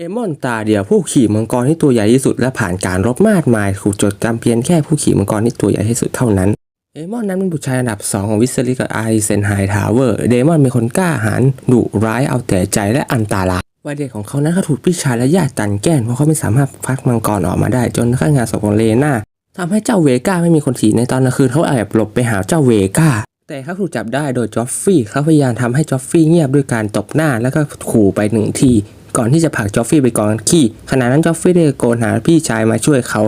เอมอนตาเดียวผู้ขี่มังกรที่ตัวใหญ่ที่สุดและผ่านการรบมากมายถูกจดจำเพียงแค่ผู้ขี่มังกรที่ตัวใหญ่ที่สุดเท่านั้น เอมอนนั้นเป็นบุตรชายอันดับ 2 ของวิสลิกับอเซนไฮทาวเวอร์ เดมอนเป็นคนกล้าหาญดุร้ายเอาแต่ใจและอันตารายวัยเด็กของเขานั้นเขาถูกพี่ชายและญาติตันแกล้งเพราะเขาไม่สามารถฟักมังกรออกมาได้จนข้างงานศพของเลน่าทำให้เจ้าเวก้าไม่มีคนขี่ในตอนกลางคืนเขาแอบหลบไปหาเจ้าเวก้าแต่เขาถูกจับได้โดยจอฟฟี่เขาพยายามทำให้จอฟฟี่เงียบด้วยการตบหน้าแล้วก็ขู่ไปหนึ่งที ก่อนที่จะผลักจอฟฟี่ไปกองขี้ขณะนั้นจอฟฟี่ได้โกนหาพี่ชายมาช่วยเขา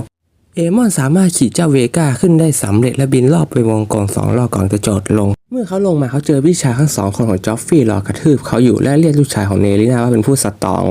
เอมอนสามารถขี่เจ้าเวก้าขึ้นได้สำเร็จและบินรอบไปวงกลมสองรอบก่อนจะจอดลง เมื่อเขาลงมาเขาเจอพี่ชายทั้งสองคนของจอฟฟี่รอกระทืบเขาอยู่และเรียกลูกชายของเนลิน่าว่าเป็นผู้สตอง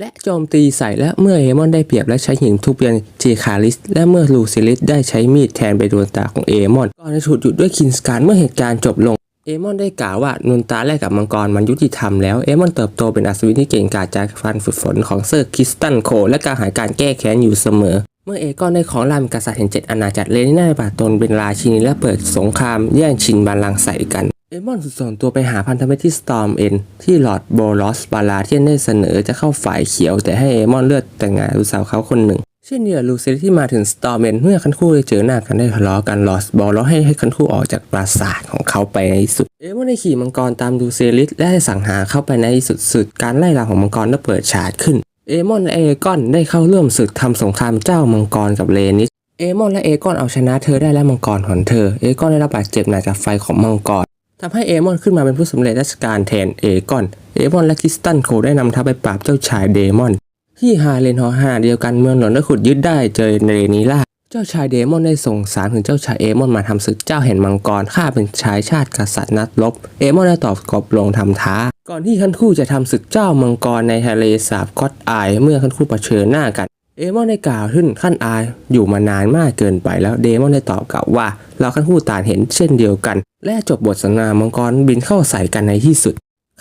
และโจมตีใส่และเมื่อเอมอนได้เปรียบและใช้หินทุบยันจีคาริส และเมื่อลูซิลิสได้ใช้มีดแทนไปดวงตาของเอมอนก่อนจะถูกหยุดด้วยคินสการเมื่อเหตุการณ์จบลง เอมอนได้กล่าวว่านวลตาแลกกับมังกรมันยุติธรรมแล้ว เอมอนเติบโตเป็นอัศวินที่เก่งกาจจากฟันฝึกฝนของเซอร์คริสตันโค และการหายการแก้แค้นอยู่เสมอ เมื่อเอกอนได้ของรามกษัตริย์แห่งเจ็ดอาณาจักรเลนิน่าบาตนเป็นราชินีและเปิดสงครามแย่งชิงบัลลังก์ใส่กัน เอมอนสุดส่วนตัวไปหาพันธมิตรที่สตอร์มเอ็นที่ลอร์ดโบลอสบาลาเทียนได้เสนอจะเข้าฝ่ายเขียว แต่ให้เอมอนเลือดแต่งงานลูกสาวเขาคนหนึ่ง เช่นเดียวลูซิลที่มาถึงสตอร์เมนเมื่อคันคู่ได้เจอหน้ากันได้ทะเลาะกันลอสบอลแล้วให้ให้คันคู่ออกจากปราสาทของเขาไปในที่สุด เอมอนได้ขี่มังกรตามลูซิลิสและได้สั่งหาเข้าไปในที่สุดสุดการไล่ล่าของมังกรได้เปิดฉากขึ้น เอมอนและเอกอนได้เข้าร่วมศึกทำสงครามเจ้ามังกรกับเลนิสเอมอนและเอกอนเอาชนะเธอได้และมังกรของเธอ เอกอนได้รับบาดเจ็บหนักจากไฟของมังกรทำให้เอมอนขึ้นมาเป็นผู้สำเร็จราชการแทนเอกอน เอมอนและคิสตันโคได้นำทัพไปปราบเจ้าชายเดมอน ที่ฮาเลนฮอฮาเดียวกันเมืองหลอนได้ขุดยึดได้เจอเนเรนีล่าเจ้าชายเดมอนได้ส่งสารถึงเจ้าชายเอมอนมาทำศึกเจ้าแห่งมังกรข้าเป็นชายชาติกษัตริย์นัดลบ เอมอนได้ตอบกบลงทำท้า ก่อนที่คันคู่จะทำศึกเจ้ามังกรในทะเลสาบคอตอายเมื่อคันคู่เผชิญหน้ากันเอมอนได้กล่าวขึ้นขั้นอายอยู่มานานมากเกินไปแล้วเดมอนได้ตอบกลับว่า เราขั้นคู่ต่างเห็นเช่นเดียวกัน และจบบทสนทนามังกรบินเข้าใส่กันในที่สุด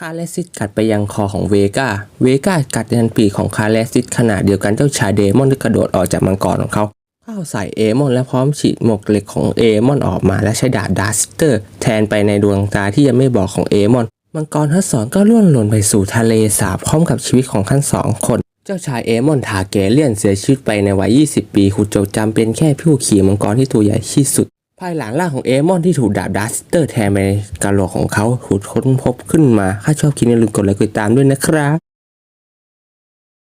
าเลซิสกัดไปยังคอของเวกาเวกากัดยันปีของคาเลซิสขณะเดียวกันเจ้าชายเดมอนได้กระโดดออกจากมังกรของเขา เข้าใส่เอมอนและพร้อมฉีดหมวกเหล็กของเอมอนออกมาและใช้ดาบดาสเตอร์ แทนไปในดวงตาที่ยังไม่บอกของเอมอน มังกรทั้งสองก็ล่วงหล่นไปสู่ทะเลสาบพร้อมกับชีวิตของทั้งสองคน เจ้าชายเอมอนทาเกเลียนเสียชีวิตไปในวัย 20 ปีขุดจดจำเป็นแค่ผู้ขี่มังกรที่ตัวใหญ่ที่สุด ภายหลังร่างของเอมอนที่ถูกดาบดัสเตอร์แทนไปในกาโหลกของเขาถูกค้นพบขึ้นมา ถ้าชอบคลิปนี้อย่าลืมกดไลค์กดติดตามด้วยนะครับ